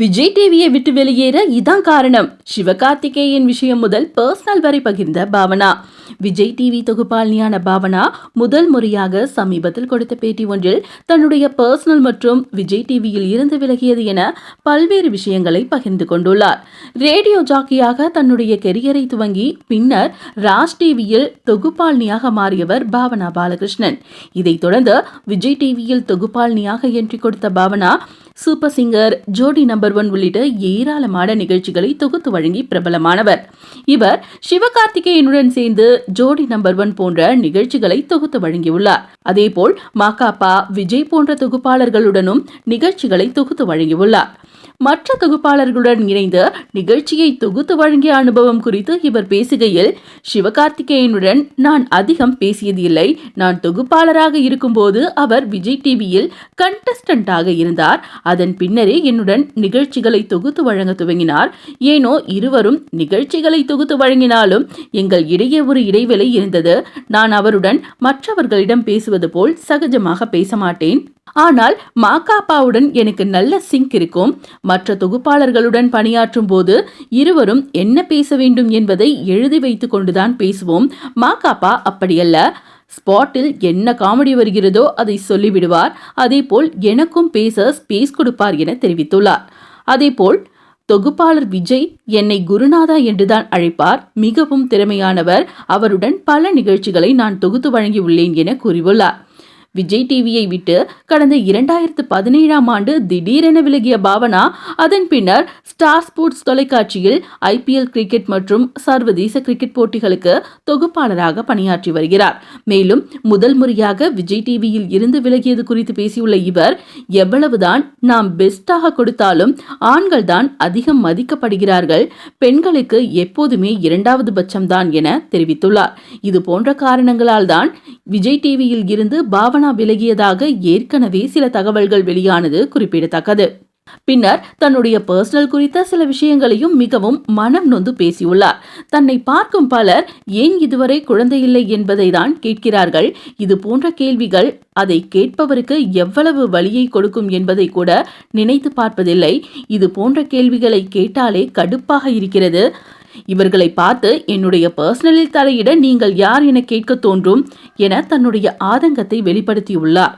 விஜய் டிவியை விட்டு வெளியேற இதான் காரணம். சிவகார்த்திகேயன் விஷயம் முதல் பர்சனல் வரை பகிர்ந்த பாவனா. விஜய் டிவி தொகுப்பாளினியான பாவனா முதல் முறையாக சமீபத்தில் கொடுத்த பேட்டி ஒன்றில் தன்னுடைய பர்சனல் மற்றும் விஜய் டிவியில் இருந்து விலகியது என பல்வேறு விஷயங்களை பகிர்ந்து கொண்டுள்ளார். ரேடியோ ஜாக்கியாக தன்னுடைய கெரியரை துவங்கி பின்னர் ராஜ் டிவியில் தொகுப்பாளினியாக மாறியவர் பாவனா பாலகிருஷ்ணன். இதைத் தொடர்ந்து விஜய் டிவியில் தொகுப்பாளினியாக என்ட்ரி கொடுத்த Bhavana Super Singer Jodi number one உள்ளிட்ட ஏராளமான நிகழ்ச்சிகளை தொகுத்து வழங்கி பிரபலமானவர். இவர் சிவகார்த்திகேயனுடன் சேர்ந்து ஜோடி நம்பர் ஒன் போன்ற நிகழ்ச்சிகளை தொகுத்து வழங்கியுள்ளார். அதேபோல் மாகாப்பா விஜய் போன்ற தொகுப்பாளர்களுடனும் நிகழ்ச்சிகளை தொகுத்து வழங்கியுள்ளார். மற்ற தொகுப்பாளர்களுடன் இணைந்து நிகழ்ச்சியை தொகுத்து வழங்கிய அனுபவம் குறித்து இவர் பேசுகையில் சிவகார்த்திகேயனுடன் நான் அதிகம் பேசியது இல்லை. நான் தொகுப்பாளராக இருக்கும்போது அவர் விஜய் டிவியில் கண்டஸ்டண்டாக இருந்தார். அதன் பின்னரே என்னுடன் நிகழ்ச்சிகளை தொகுத்து வழங்க துவங்கினார். ஏனோ இருவரும் நிகழ்ச்சிகளை தொகுத்து வழங்கினாலும் எங்கள் இடையே ஒரு இடைவெளி இருந்தது. நான் அவருடன் மற்றவர்களிடம் பேசுவது போல் சகஜமாக பேச மாட்டேன். ஆனால் மாக்காப்பாவுடன் எனக்கு நல்ல சிங்க் இருக்கும். மற்ற தொகுப்பாளர்களுடன் பணியாற்றும் போது இருவரும் என்ன பேச வேண்டும் என்பதை எழுதி வைத்துக் கொண்டுதான் பேசுவோம். மாக்காப்பா அப்படியல்ல. ஸ்பாட்டில் என்ன காமெடி வருகிறதோ அதை சொல்லிவிடுவார். அதேபோல் எனக்கும் பேச ஸ்பேஸ் கொடுப்பார் என தெரிவித்துள்ளார். அதேபோல் தொகுப்பாளர் விஜய் என்னை குருநாதா என்றுதான் அழைப்பார். மிகவும் திறமையானவர். அவருடன் பல நிகழ்ச்சிகளை நான் தொகுத்து வழங்கியுள்ளேன் என கூறியுள்ளார். விஜய் டிவியை விட்டு கடந்த இரண்டாயிரத்து பதினேழாம் ஆண்டு திடீரென விலகிய பாவனா அதன் பின்னர் ஸ்டார் ஸ்போர்ட்ஸ் தொலைக்காட்சியில் ஐபிஎல் கிரிக்கெட் மற்றும் சர்வதேச கிரிக்கெட் போட்டிகளுக்கு தொகுப்பாளராக பணியாற்றி வருகிறார். மேலும் முதல் முறையாக விஜய் டிவியில் இருந்து விலகியது குறித்து பேசியுள்ள இவர் எவ்வளவுதான் நாம் பெஸ்டாக கொடுத்தாலும் ஆண்கள் தான் அதிகம் மதிக்கப்படுகிறார்கள். பெண்களுக்கு எப்போதுமே இரண்டாவது பட்சம்தான் என தெரிவித்துள்ளார். இது போன்ற காரணங்களால் தான் விஜய் டிவியில் இருந்து பாவனா விலகியதாக ஏற்கனவே சில தகவல்கள் வெளியானது குறிப்பிடத்தக்கது. பின்னர் தன்னுடைய பர்சனல் குறித்த சில விஷயங்களையும் மிகவும் மனம் நொந்து பேசியுள்ளார். தன்னை பார்க்கும் பலர் ஏன் இதுவரை குழந்தை இல்லை என்பதை தான் கேட்கிறார்கள்? இது போன்ற கேள்விகள் அதை கேட்பவருக்கு எவ்வளவு வழியை கொடுக்கும் என்பதை கூட நினைத்து பார்ப்பதில்லை. இது போன்ற கேள்விகளை கேட்டாலே கடுப்பாக இருக்கிறது. இவர்களை பார்த்து என்னுடைய பர்சனலில் தலையிட நீங்கள் யார் என கேட்க தோன்றும்? என தன்னுடைய ஆதங்கத்தை வெளிப்படுத்தியுள்ளார்.